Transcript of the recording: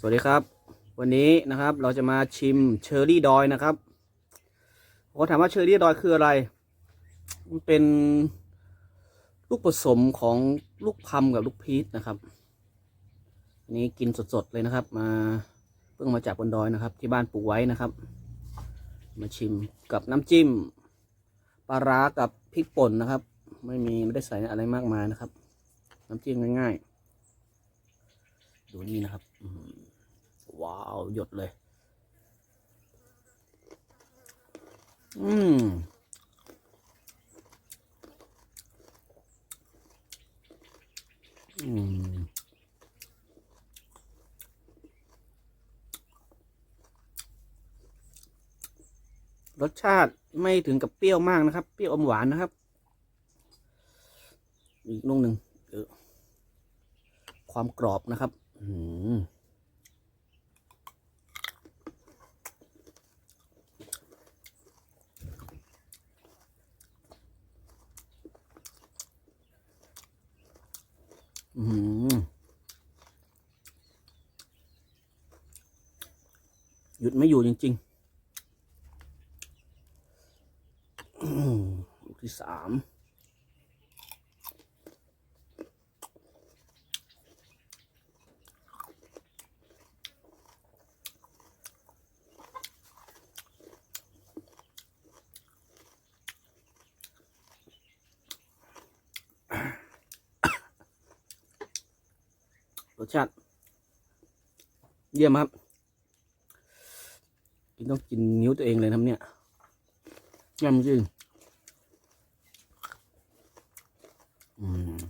สวัสดีครับ วันนี้นะครับเราจะมาชิมเชอร์รี่ดอยนะครับผมถามว่าเชอร์รี่ดอยคืออะไรมันเป็นลูกผสมของลูกพัมกับลูกพีชนะครับนนี้กินสดๆเลยนะครับ มาเพิ่งมาจากบนดอยนะครับ ที่บ้านปลูกไว้นะครับ มาชิมกับน้ำจิ้มปลาร้ากับพริกป่นนะครับ ไม่มีไม่ได้ใส่อะไรมากมายนะครับ น้ำจิ้มง่ายๆดูนี่นะครับอื ว้าว หยดเลย อืมอืมรสชาติไม่ถึงกับเปรี้ยวมากนะครับ เปรี้ยวอมหวานนะครับ อีกนุ่งหนึ่งความกรอบนะครับ อืม อืมหยุดไม่อยู่จริงๆลูกที่สาม รสชาติ เยี่ยมครับกินต้องกินนิ้วตัวเองเลยนะครับเนี่ยเยี่ยมจริงอืม